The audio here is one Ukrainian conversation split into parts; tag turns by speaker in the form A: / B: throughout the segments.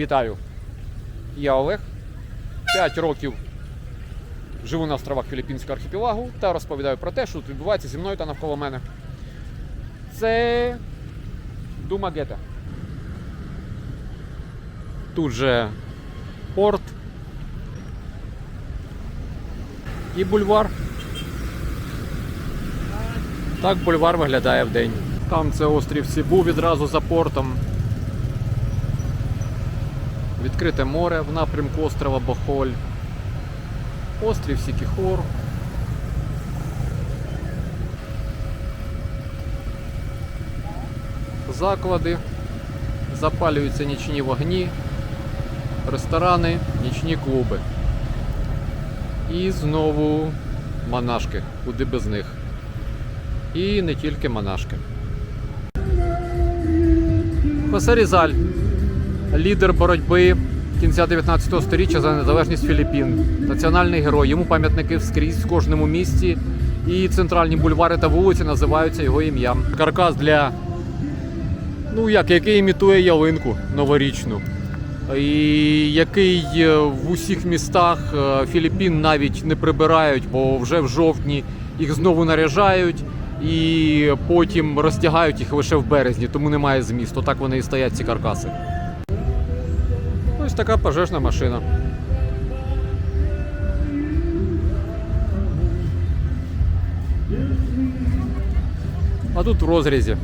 A: Вітаю! Я Олег. 5 років живу на островах Філіппінського архіпелагу та розповідаю про те, що тут відбувається зі мною та навколо мене. Це Думагета. Тут же порт і бульвар. Так бульвар виглядає в день. Там це острів Сібу відразу за портом. Відкрите море в напрямку острова Бохоль. Острів Сікіхор. Заклади. Запалюються нічні вогні, ресторани, нічні клуби. І знову монашки, куди без них. І не тільки монашки. Хосе Різаль, лідер боротьби кінця 19 століття за незалежність Філіппін, національний герой. Йому пам'ятники скрізь в кожному місті. І центральні бульвари та вулиці називаються його ім'ям. Каркас для ну як, який імітує ялинку новорічну. І який е, в усіх містах е, Філіппін навіть не прибирають, бо вже в жовтні їх знову наряжають і потім розтягають їх лише в березні, тому немає змісту. Так вони і стоять ці каркаси. Ось така пожежна машина. А тут в розрізі.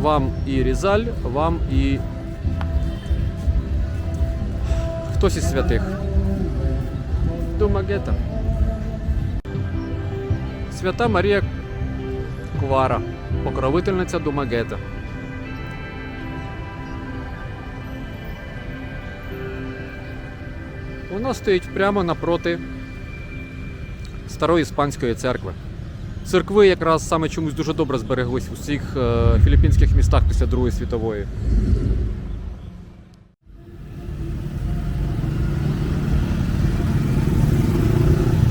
A: Вам і Різаль, вам і хтось із святих. Думагета. Свята Марія Квара, покровительниця Думагета. Вона стоїть прямо напроти старої іспанської церкви. Церкви якраз саме чомусь дуже добре збереглись у всіх е, філіппінських містах після Другої світової.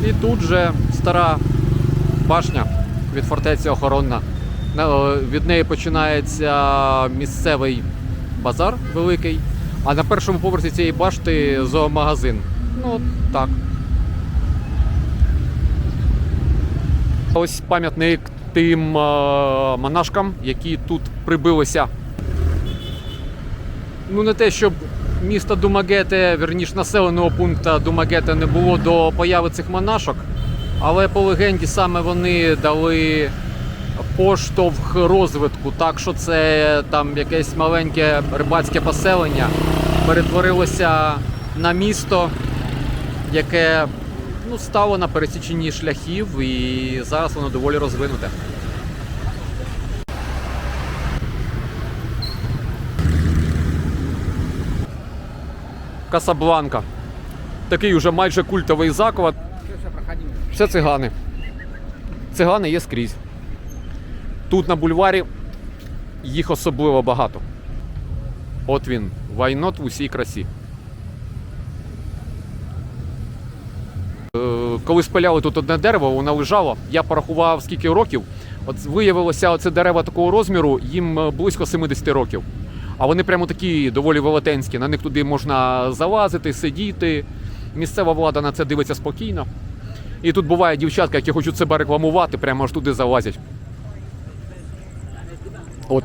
A: І тут же стара башня від фортеці охоронна. Від неї починається місцевий базар великий, а на першому поверсі цієї башти зоомагазин. Ну так. Ось пам'ятник тим е, монашкам, які тут прибилися. Ну, не те, щоб міста Думагете, верніш населеного пункту Думагете не було до появи цих монашок, але по легенді саме вони дали поштовх розвитку, так що це там якесь маленьке рибацьке поселення перетворилося на місто, яке ну, стало на пересіченні шляхів, і зараз воно доволі розвинуте. Касабланка. Такий уже майже культовий заклад. Все цигани. Цигани є скрізь. Тут на бульварі їх особливо багато. От він, вайнот в усій красі. Е, Коли спиляли тут одне дерево, воно лежало. Я порахував скільки років. От виявилося, оце дерева такого розміру, їм е, близько 70 років. А вони прямо такі доволі велетенські. На них туди можна залазити, сидіти. Місцева влада на це дивиться спокійно. І тут буває дівчатка, які хочуть себе рекламувати, прямо аж туди залазять. От,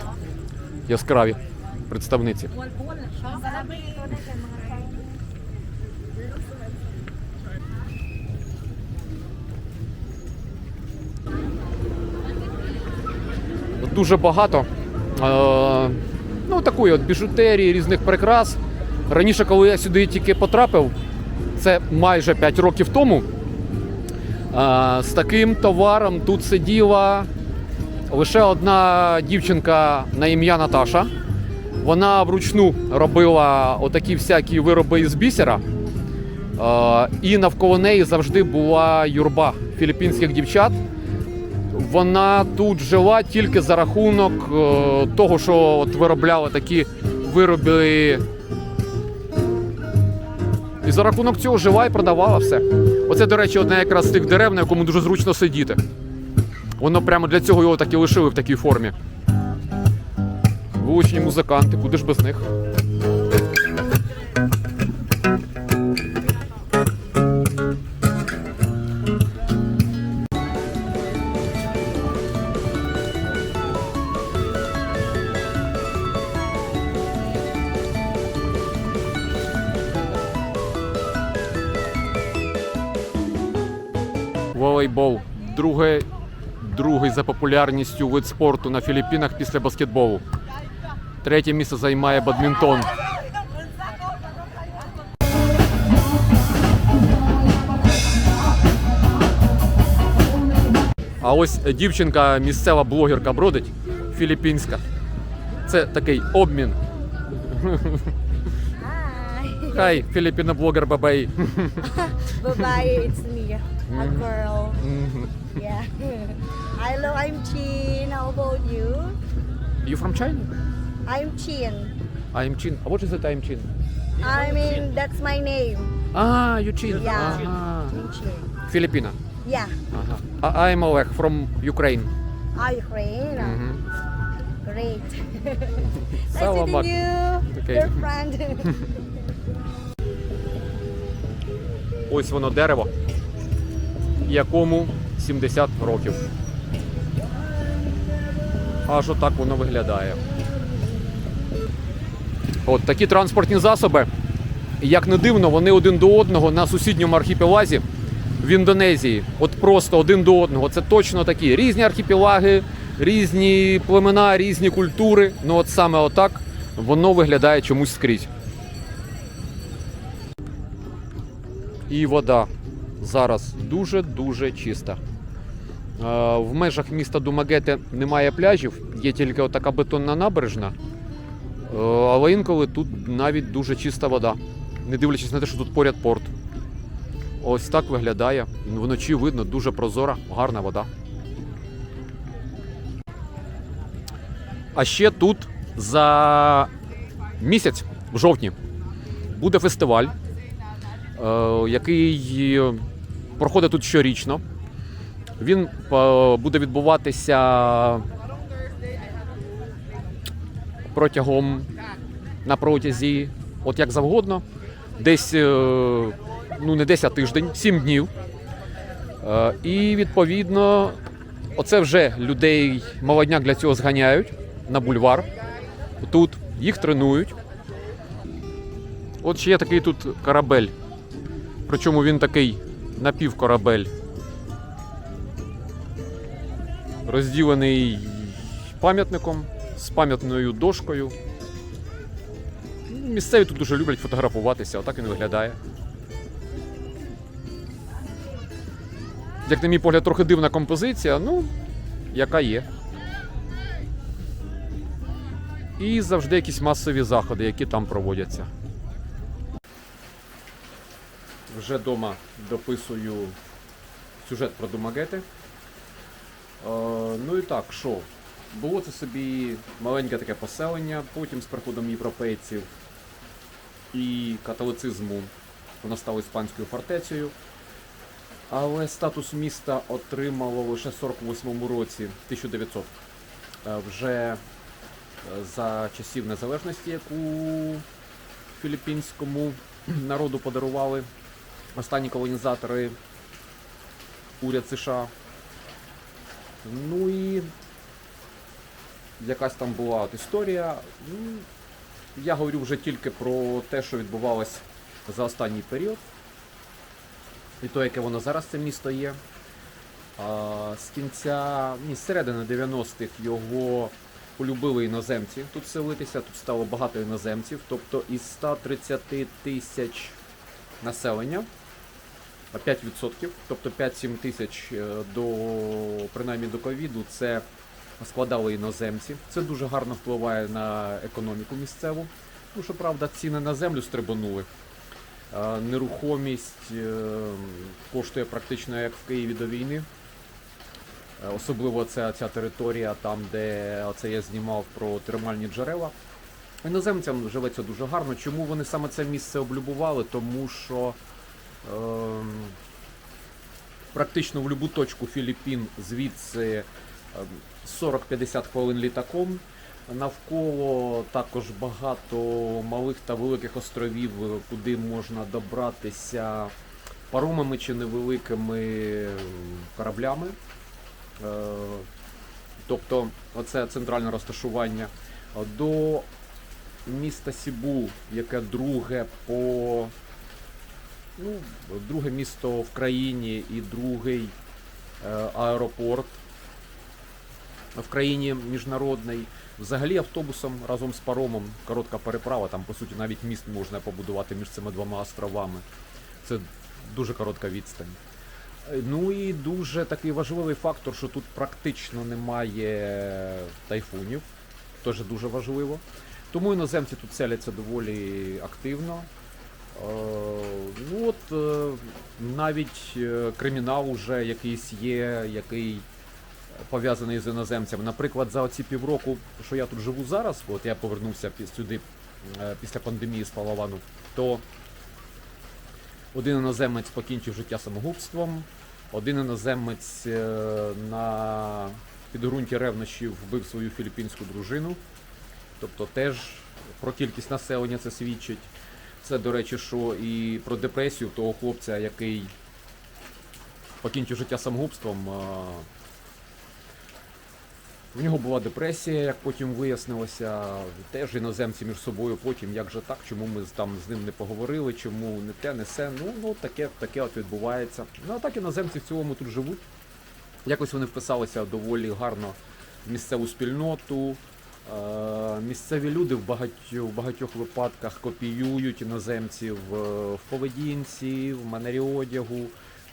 A: яскраві представниці. Дуже багато е, ну, такої от біжутерії, різних прикрас. Раніше, коли я сюди тільки потрапив, це майже 5 років тому. е, З таким товаром тут сиділа лише одна дівчинка на ім'я Наташа. Вона вручну робила отакі всякі вироби із бісера. Е, І навколо неї завжди була юрба філіппінських дівчат. Вона тут жила тільки за рахунок е, того, що от виробляли такі вироби. І за рахунок цього жила і продавала все. Оце, до речі, одне якраз з тих дерев, на якому дуже зручно сидіти. Воно прямо для цього його так і лишили в такій формі. Вуличні музиканти, куди ж без них? Волейбол. Друге, другий за популярністю вид спорту на Філіппінах після баскетболу. Третє місце займає бадмінтон. А ось дівчинка, місцева блогерка бродить філіппінська. Це такий обмін.
B: Hi,
A: Filipino vlogger Bye
B: bye, it's me, a girl. Mm-hmm. Yeah. Hello, I'm Chin. How about you?
A: You from China?
B: I'm Chin.
A: I'm Chin. What is it? I'm Chin.
B: I mean, that's my name.
A: Ah, you Chin.
B: Yeah.
A: Ah,
B: I'm Chin.
A: Filipina.
B: Yeah,
A: uh-huh. I- I'm Oleg from Ukraine.
B: Ah, Ukraine.
A: Mhm.
B: Great. nice meeting you,
A: Okay.
B: your friend.
A: Ось воно дерево, якому 70 років. Аж отак воно виглядає. От такі транспортні засоби, як не дивно, вони один до одного на сусідньому архіпелазі в Індонезії. От просто один до одного. Це точно такі різні архіпелаги, різні племена, різні культури. Ну от саме отак воно виглядає чомусь скрізь. І вода зараз дуже-дуже чиста. Е, В межах міста Думагете немає пляжів, є тільки отака бетонна набережна. Е, Але інколи тут навіть дуже чиста вода, не дивлячись на те, що тут поряд порт. Ось так виглядає. Вночі видно дуже прозора, гарна вода. А ще тут за місяць, в жовтні, буде фестиваль який проходить тут щорічно. Він е, буде відбуватися протягом на протязі, от як завгодно, десь е, ну не десь, а тиждень, 7 днів. Е, І відповідно, оце вже людей молодняк для цього зганяють на бульвар. Тут їх тренують. От ще є такий тут корабель. Причому він такий напівкорабель. Розділений пам'ятником з пам'ятною дошкою. Місцеві тут дуже люблять фотографуватися, отак він виглядає. Як на мій погляд, трохи дивна композиція, ну, яка є. І завжди якісь масові заходи, які там проводяться. Вже вдома дописую сюжет про Думагети. Е, ну і так, що? Було це собі маленьке таке поселення, потім з приходом європейців і католицизму воно стало іспанською фортецею. Але статус міста отримало лише в 48-му році, 1900. Е, Вже е, за часів незалежності, яку філіппінському народу подарували останні колонізатори уряд США. Ну і якась там була от історія. Ну, Я говорю вже тільки про те, що відбувалось за останній період. І то, яке воно зараз це місто є. З кінця, ні, з середини 90-х його полюбили іноземці тут селитися, тут стало багато іноземців, тобто із 130 тисяч населення, 5%, тобто 5-7 тисяч е, до принаймні до ковіду, це складали іноземці. Це дуже гарно впливає на економіку місцеву. Ну, що правда, ціни на землю стрибанули. Е, Нерухомість е, коштує практично як в Києві до війни. Особливо ця, ця територія, там, де оце я знімав про термальні джерела. Іноземцям живеться дуже гарно. Чому вони саме це місце облюбували? Тому що практично в будь-яку точку Філіппін звідси ем, 40-50 хвилин літаком. Навколо також багато малих та великих островів, куди можна добратися паромами чи невеликими кораблями. Е, Тобто, оце центральне розташування. До міста Сібу, яке друге по ну, друге місто в країні і другий е, аеропорт в країні міжнародний. Взагалі автобусом разом з паромом коротка переправа. Там по суті навіть міст можна побудувати між цими двома островами. Це дуже коротка відстань. Е, Ну і дуже такий важливий фактор, що тут практично немає тайфунів. Теж дуже важливо. Тому іноземці тут селяться доволі активно. Е, Ну от е, навіть е, кримінал уже якийсь є, який пов'язаний з іноземцями. Наприклад, за оці півроку, що я тут живу зараз, от я повернувся сюди після пандемії з Палавану, то один іноземець покінчив життя самогубством, один іноземець на підґрунті ревнощів вбив свою філіппінську дружину. Тобто теж про кількість населення це свідчить. Це, до речі, що і про депресію того хлопця, який покінчив життя самогубством. В нього була депресія, як потім вияснилося. Теж іноземці між собою потім, як же так, чому ми там з ним не поговорили, чому не те, не се. Ну, ну таке, таке от відбувається. Ну а так іноземці в цілому тут живуть. Якось вони вписалися доволі гарно в місцеву спільноту. Е, Місцеві люди в багатьох, в багатьох випадках копіюють іноземців е, в поведінці, в манері одягу.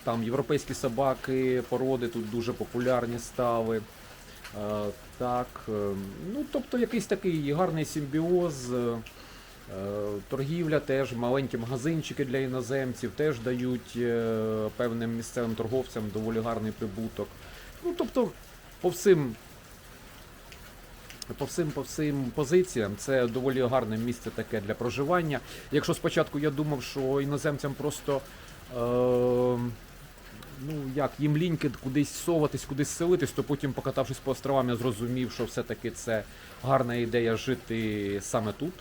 A: Там європейські собаки, породи тут дуже популярні стали. Е, Так, ну тобто якийсь такий гарний симбіоз. Торгівля теж, маленькі магазинчики для іноземців теж дають певним місцевим торговцям доволі гарний прибуток. Ну тобто, по всім по всім, по всім позиціям це доволі гарне місце таке для проживання. Якщо спочатку я думав, що іноземцям просто е, ну як їм ліньки кудись соватись, кудись селитись, то потім, покатавшись по островам, я зрозумів, що все-таки це гарна ідея жити саме тут.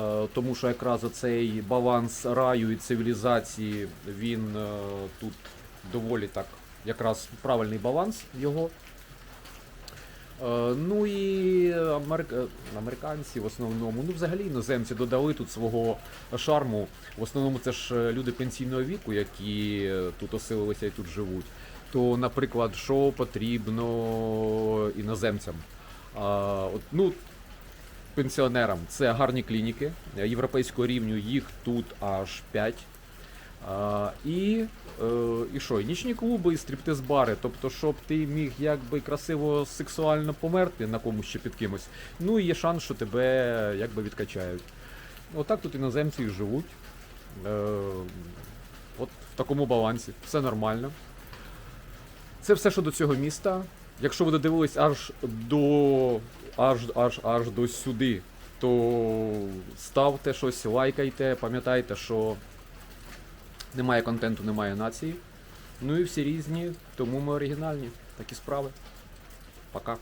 A: Е, Тому що якраз оцей баланс раю і цивілізації, він е, тут доволі так, якраз правильний баланс його. Е, Ну і е, американці в основному, ну взагалі іноземці додали тут свого шарму. В основному це ж е, люди пенсійного віку, які тут оселилися і тут живуть. То, наприклад, що потрібно іноземцям? От, ну, пенсіонерам це гарні клініки європейського рівню, їх тут аж 5. А, і, і що? І нічні клуби, і стриптиз-бари. Тобто, щоб ти міг якби красиво сексуально померти на комусь чи під кимось. Ну і є шанс, що тебе якби відкачають. Отак тут іноземці і живуть. Е, от в такому балансі. Все нормально. Це все, що до цього міста. Якщо ви додивились аж до аж, аж, аж до сюди, то ставте щось, лайкайте, пам'ятайте, що немає контенту, немає нації. Ну і всі різні, тому ми оригінальні. Такі справи. Пока.